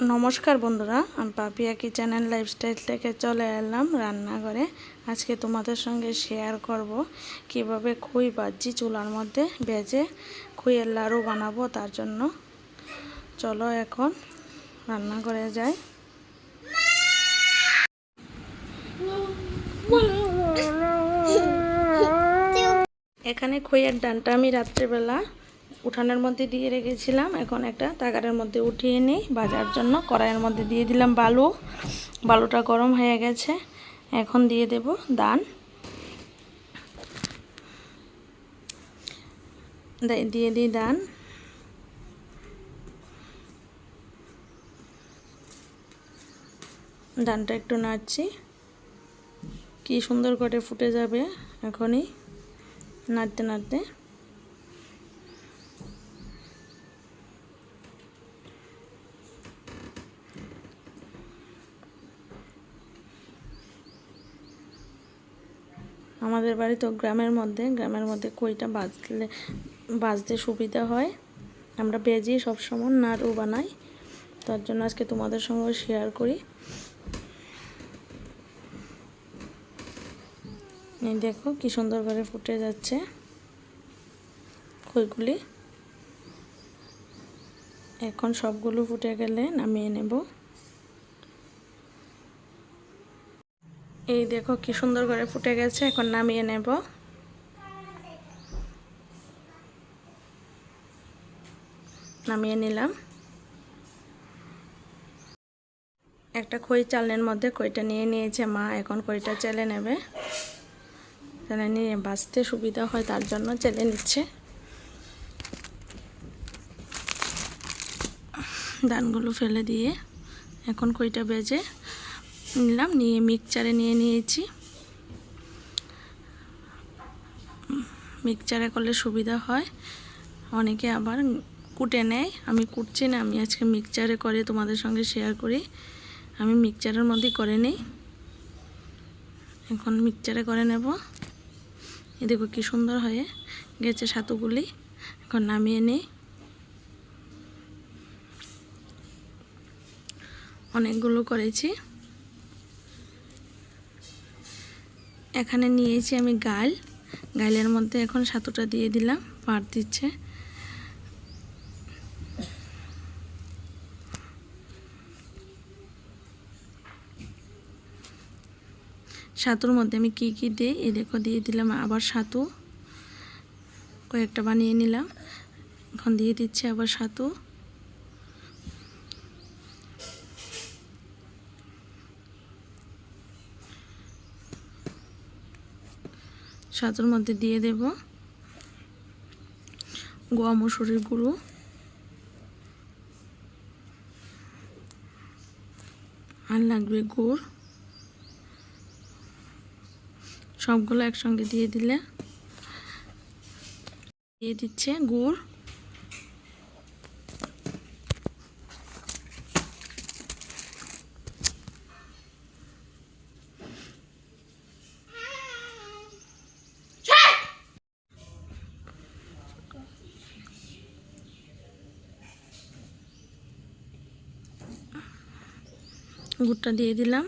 নমস্কার বন্ধুরা, আমি পাপিয়া কিচেন লাইফস্টাইল থেকে চলে এলাম রান্নাঘরে। আজকে তোমাদের সঙ্গে শেয়ার করব কীভাবে খুই বাজি চুলার মধ্যে ভেজে খুইয়ের লাড়ু বানাবো তার জন্য। চলো এখন রান্নাঘরে যাই। এখানে খুইয়ের ডানটা আমি রাত্রেবেলা উঠানের মধ্যে দিয়ে রেখেছিলাম। এখন একটা তাগারের মধ্যে উঠিয়ে নিই। ভাজার জন্য কড়াইয়ের মধ্যে দিয়ে দিলাম বালু। বালুটা গরম হয়ে গেছে। এখন দিয়ে দেব দান। দিয়ে দিই দান। ডানটা একটু নাড়ছি। কি সুন্দর করে ফুটে যাবে এখনই। নাড়তে নাড়তে। আমাদের বাড়ি তো গ্রামের মধ্যে গ্রামের মধ্যে কইটা বাজলে, বাজতে সুবিধা হয়। আমরা বেজি সবসময় নাড়ু বানাই। তার জন্য আজকে তোমাদের সঙ্গে শেয়ার করি। এই দেখো কি সুন্দর করে ফুটে যাচ্ছে খইগুলি এখন সবগুলো ফুটে গেলে নামিয়ে নেব। এই দেখো কি সুন্দর করে ফুটে গেছে, এখন নামিয়ে নেব। নামিয়ে নিলাম। একটা খই চালের মধ্যে কইটা নিয়ে নিয়েছে মা, এখন কইটা চেলে নেবে। চেলে নিয়ে বাঁচতে সুবিধা হয়, তার জন্য চেলে নিচ্ছে। ধানগুলো ফেলে দিয়ে এখন কইটা বেজে নিলাম, নিয়ে মিক্সচারে নিয়ে নিয়েছি। মিক্সচারে করলে সুবিধা হয়। অনেকে আবার কুটে নেয়। আমি কুটছি না, আমি আজকে মিক্সচারে করে তোমাদের সঙ্গে শেয়ার করি। আমি মিক্সচারের মধ্যেই করে নিই। এখন মিক্সচারে করে নেব। এ দেখো কী সুন্দর হয়ে গেছে সাতুগুলি। এখন নামিয়ে নিই। অনেকগুলো করেছি। এখানে নিয়েছি আমি গাল গাইলের মধ্যে এখন সাতুটা দিয়ে দিলাম, পাট দিচ্ছে। সাতুর মধ্যে আমি কি কি দিই, এ দেখো দিয়ে দিলাম আবার সাতু। কয়েকটা বানিয়ে নিলাম। এখন দিয়ে দিচ্ছে আবার সাতু। সাতুর মধ্যে দিয়ে দেব গোয়া মসুরির গুঁড়ো। আর লাগবে গুড়। সবগুলো একসঙ্গে দিয়ে দিলে, দিয়ে দিচ্ছে গুড়। গুড়টা দিয়ে দিলাম।